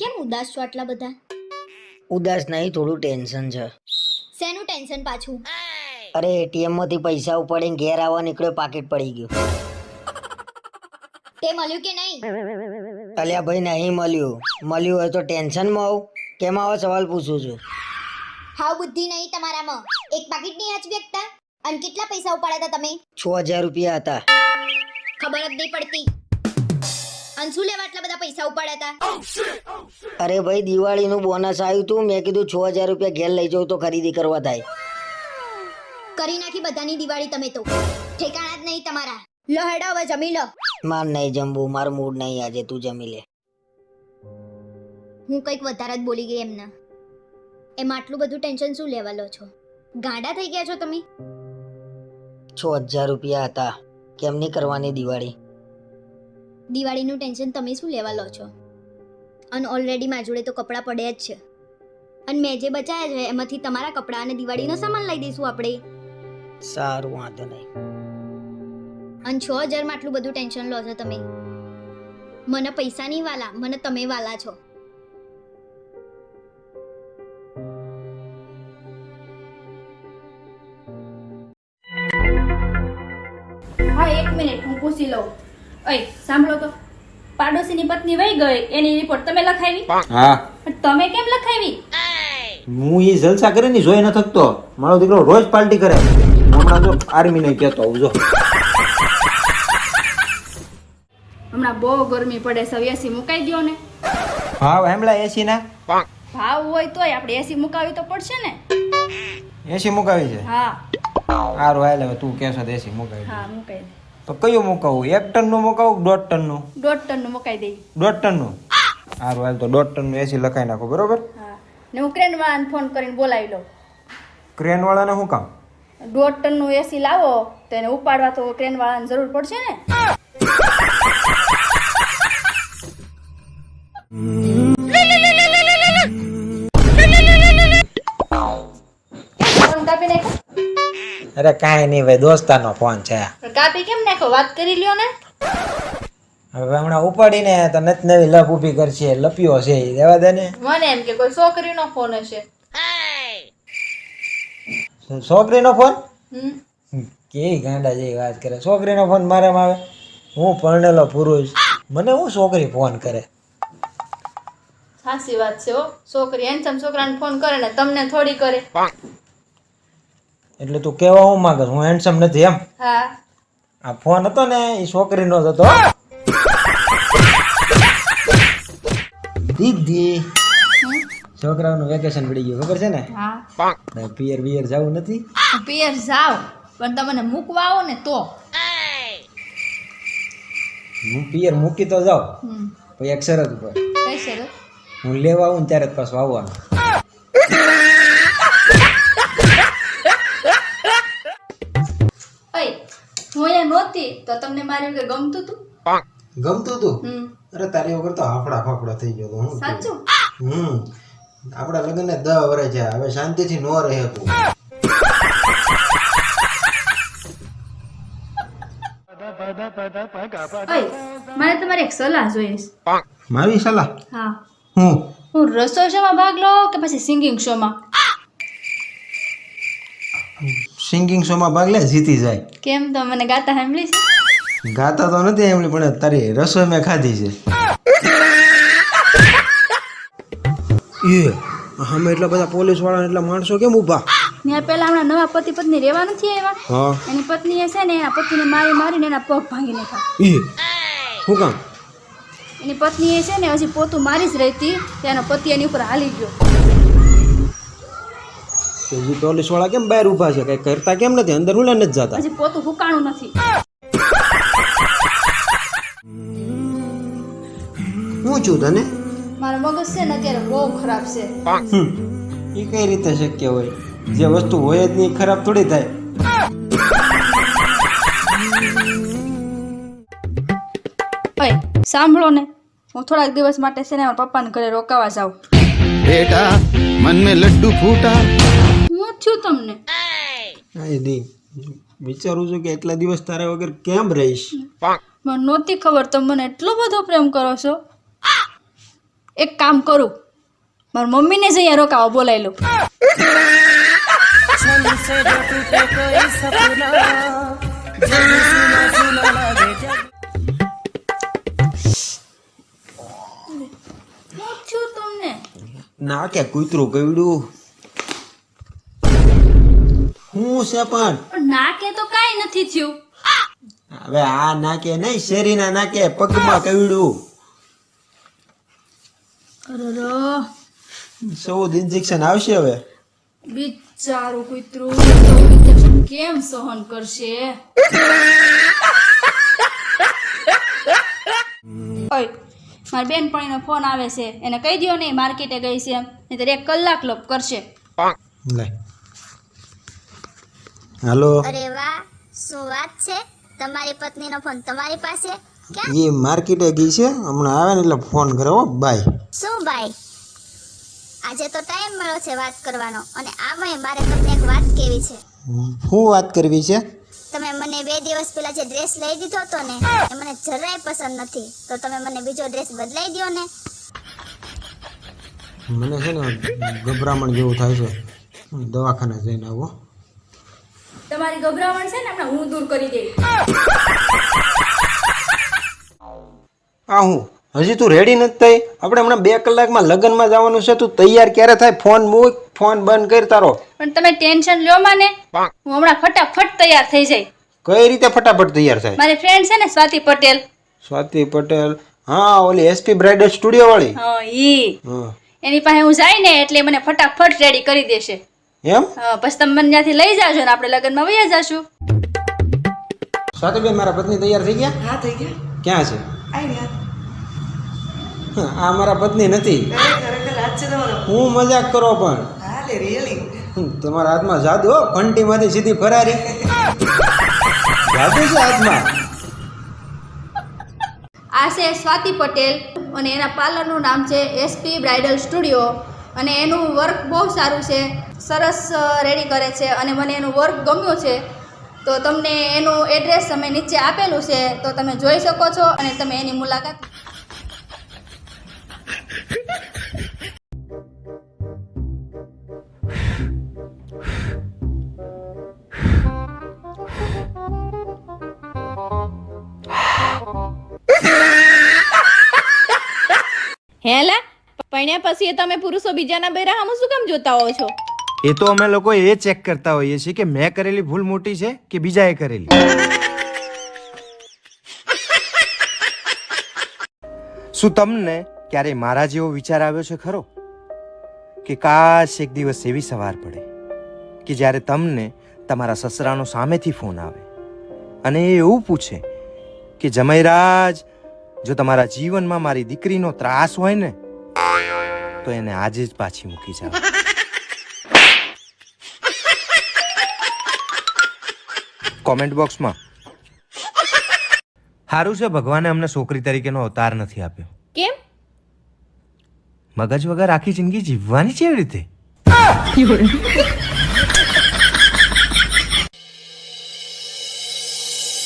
કેમ ઉદાસ છો આટલા બધા? ઉદાસ નહીં થોડું ટેન્શન છે. શેનું ટેન્શન પાછું? અરે એટીએમમાંથી પૈસા ઉપાડીને ઘેર આવવા નીકળ્યો પાકીટ પડી ગયું. તે મળ્યું કે નહીં? અલ્યા ભાઈ નહીં મળ્યું. મળ્યું હોય તો ટેન્શનમાં આવું. કેમ આવો સવાલ પૂછું છું? હાવ બુદ્ધિ નહીં તમારામાં. એક પાકીટ નહીં આજ વ્યક્તા અને કેટલા પૈસા ઉપાડ્યા હતા તમે? છ હજાર રૂપિયા હતા. ખબર જ નહીં પડતી. અને શું લેવા આટલા બધા પૈસા ઉપાડ્યા હતા? અરે ભાઈ દિવાળીનું બોનસ આવ્યું હતું મેં કીધું છ હજાર રૂપિયા ઘેર લઈ જાઉં તો ખરીદી કરવા થાય. કરી નાખી બધાની દિવાળી તમે તો. ઠેકાણા જ નહીં તમારા. લો હેડો હવે જમી લો. માર નહીં જમવું મારું મૂડ નહીં આજે તું જમી લે. હું કંઈક વધારે જ બોલી ગઈ એમના. એમાં આટલું બધું ટેન્શન શું લેવા લો છો? ગાંડા થઈ ગયા છો તમે? છ હજાર રૂપિયા હતા. કેમ નહીં કરવાની દિવાળી? દિવાળીનું ટેન્શન તમે શું લેવા લો છો? અને ઓલરેડી મારા જોડે તો કપડાં પડ્યા જ છે. અને મેં જે બચાયા છે એમાંથી તમારા કપડાં અને દિવાળીનો સામાન લઈ દઈશું આપણે. સારું વાંધો નહીં. અને છ હજારમાં આટલું બધું ટેન્શન લો છો તમે. મને પૈસા નહીં વાલા મને તમે વાલા છો. હા એક મિનિટ હું પૂછી લઉં. અય સાંભળો તો. પાડોશીની પત્ની વહી ગઈ એની રિપોર્ટ તમે લખાવી? હા. તમે કેમ લખાવી? હું એ જલસા કરે ને જોઈ ન થકતો મારો દીકરો રોજ પાર્ટી કરે. હમણાં જો આર્મી નહીં કહેતો આવજો. હમણાં બહુ ગરમી પડે સવ એસી મુકાઈ ગયો ને. હા હેમલા એસી ના ભાવ હોય તોય આપણે એસી મુકાવી તો પડશે ને. એસી મુકાવી છે? હા. સારું હાલ હવે તું કહેશો તો એસી મુકાવી હા મુકાઈ દે. તો કયો મુકાવું? એક ટનનું મુકાવું દોઢ ટનનું દોઢ ટનનું મુકાઈ દઈ દોઢ ટનનું સારું હાલ તો દોઢ ટનનું એસી લખાઈ નાખો બરોબર? હા. ને હું ક્રેન વાળાને ફોન કરીને બોલાવી લઉં. ક્રેન વાળાને શું કામ? દોઢ ટનનું એસી લાવો તો એને ઉપાડવા તો ક્રેન વાળાને જરૂર પડશે ને. અરે કાંઈ નહીં ભાઈ દોસ્તાનો ફોન છે. કાપી કેમ નાખો? વાત કરી લ્યો ને. હવે હમણાં ઉપાડીને તો નત નવી લપ ઊભી કરશે લપ્યો છે ઈ રહેવા દે ને. મને એમ કે કોઈ છોકરીનો ફોન હશે. છોકરીનો ફોન? કેવી ગાંડા જેવી વાત કરે? છોકરીનો ફોન મારામાં આવે? હું પરણેલો પુરુષ. મને હું છોકરી ફોન કરે? સાચી વાત છે હો. છોકરી હેન્ડસમ છોકરાને ફોન કરે ને તમને થોડી કરે. એટલે તું કેવા હું માંગે હું હેન્ડસમ નથી એમ. હા. આ ફોન હતો ને એ છોકરીનો જ હતો. દીદી છોકરાઓનું વેકેશન પડી ગયું ખબર છે ને? હા. પિયર બિયર જવું નથી. પિયર જાવ પણ તમને મૂકવા આવો ને તો. હું પિયર મૂકી તો જાઉં. પછી એક શરત ઉપર. કઈ શરત? હું લેવા આવું ને ત્યારે જ પાછું આવવાનું. અહીંયા નહોતી તો તમને મારી વગર ગમતું તું ગમતું તું અરે તારી વગર તો હાફડા ફાફડા થઈ ગયો હું સાચું? હમ. આપણા લગ્ન ને દહ વર્ષ છે હવે શાંતિથી નો રહે તું. મારે તમારી એક સલાહ જોઈશ મારી સલાહ? હા. હું? હું રસોઈ શોમાં ભાગ લો કે પછી સિંગિંગ શોમાં સિંગિંગ શોમાં ભાગ લે જીતી જાય. કેમ તો મને ગાતા સાંભળી છે? ગાતા તો નથી સાંભળી પણ તારી રસોઈ મેં ખાધી છે. એ અમે એટલા બધા પોલીસવાળા એટલા માણસો કેમ ઊભા? ત્યાં પેલા હમણાં નવા પતિ પત્ની રહેવા નથી આવ્યા એની પત્નીએ છે ને એના પતિને મારી મારીને એના પગ ભાંગી નાખ્યા. એ શું કામ? એની પત્નીએ છે ને હજી પોતું મારી જ રહેતી તેનો પતિ એની ઉપર હાલી ગયો. તો પોલીસવાળા કેમ બહાર ઊભા છે? કઈ કરતા કેમ નથી? અંદર ઉલે નથી જતા? હજી પોતું હુકાણું નથી. હું છું તને? મારો મગજ છે ને અત્યારે બહુ ખરાબ છે. એ કઈ રીતે શક્ય હોય? જે વસ્તુ હોય જ નહીં ખરાબ થોડી થાય. સાંભળો ને. હું થોડાક દિવસ માટે છે ને મારા પપ્પાને ઘરે રોકાવા જાઉં. બેટા મન મેં લડ્ડુ ફૂટા. થયું તમને. દી વિચારું છું કે એટલા દિવસ તારા વગર કેમ રહીશ? મને નહોતી ખબર તમે મને એટલો બધો પ્રેમ કરો છો. એક કામ કરું. મારી મમ્મીને જ અહીંયા રોકાવો બોલાવી લઉં. ના કે કૂતરું કવડું હું છે પણ? પણ નાકે તો કાઈ નથી થયું. હવે આ નાકે નહીં શેરીના નાકે પગમાં કવડું અરર ચૌદ ઇન્જેક્શન આવશે હવે. બિચારું કૂતરું કેમ સહન કરશે? ઓય મારી બેનપણીનો ફોન આવે છે. એને કહી દો નહીં માર્કેટે ગઈ છે. નહીંતર એક કલાક લોપ કરશે. લે. હાલો. અરે વાહ શું વાત છે? તમારી પત્નીનો ફોન તમારી પાસે? એ માર્કેટે ગઈ છે હમણાં આવે ને એટલે ફોન કરો બાય શું ભાઈ આજે તો ટાઈમ મળ્યો છે વાત કરવાનો અને આમાં મારે તમને એક વાત કેવી છે. શું વાત કરવી છે? તમે મને બે દિવસ પહેલા જે ડ્રેસ લઈ દીધો હતો ને એ મને જરાય પસંદ નથી. તો તમે મને બીજો ડ્રેસ બદલાઈ દ્યો ને. મને છે ને ગભરામણ જેવું થાય છે. દવાખાને જઈને આવો. તમારી ગભરામણ છે ને હમણાં હું દૂર કરી દઈશ. આ હું? હજી તું રેડી નથી થઈ? આપણે હમણાં બે કલાકમાં લગ્નમાં જવાનું છે તું તૈયાર ક્યારે થાય? ફોન મૂક ફોન બંધ કર તારો. પણ તમે ટેન્શન લ્યો માને. હું હમણાં ફટાફટ તૈયાર થઈ જાય કઈ રીતે ફટાફટ તૈયાર થાય? મારી ફ્રેન્ડ છે ને સ્વાતિ પટેલ. સ્વાતિ પટેલ. હા ઓલી એસપી બ્રાઇડલ સ્ટુડિયો વાળી? હા ઈ. એની પાસે હું જાય ને એટલે મને ફટાફટ રેડી કરી દેશે. એમ? પછી તમે મને ત્યાંથી લઈ જાજો ને આપણે લગ્નમાં વયા જાશું. સ્વાતિબેન મારા પત્ની તૈયાર થઈ ગયા? હા થઈ ગયા. ક્યાં છે? આ મારા પત્ની નથી. હું મજાક કરો પણ. હા તમારા હાથમાં જાદુ હો ઘંટીમાંથી સીધી ફરારી. જાદુ છે હાથમાં. આ છે સ્વાતિ પટેલ અને એના પાર્લરનું નામ છે એસપી બ્રાઇડલ સ્ટુડિયો. અને એનું વર્ક બહુ સારું છે. સરસ રેડી કરે છે અને મને એનું વર્ક ગમ્યું છે. તો તમને એનું એડ્રેસ અમે નીચે આપેલું છે, તો તમે જોઈ શકો છો અને તમે એની મુલાકાત હેલા? પણ્યા પછી તમે પુરુષો બીજાના બૈરા શું કામ જોતા હો છો? એ તો અમે લોકો એ ચેક કરતા હોઈએ છીએ કે મેં કરેલી ભૂલ મોટી છે કે બીજાએ કરેલી. શું તમને ક્યારે મારા જેવો વિચાર આવ્યો છે ખરો? કે કાશ એક દિવસ એવી સવાર પડે કે જ્યારે તમને તમારા સસરાનો સામેથી ફોન આવે અને એ એવું પૂછે કે જમૈરાજ, જો તમારા જીવનમાં મારી દીકરીનો ત્રાસ હોય ને તો એને આજે જ પાછી મૂકી જાઓ કોમેન્ટ બોક્સમાં સારું છે ભગવાને અમને છોકરી તરીકેનો અવતાર નથી આપ્યો. કેમ? મગજ વગર આખી જિંદગી જીવવાની છે એવી રીતે?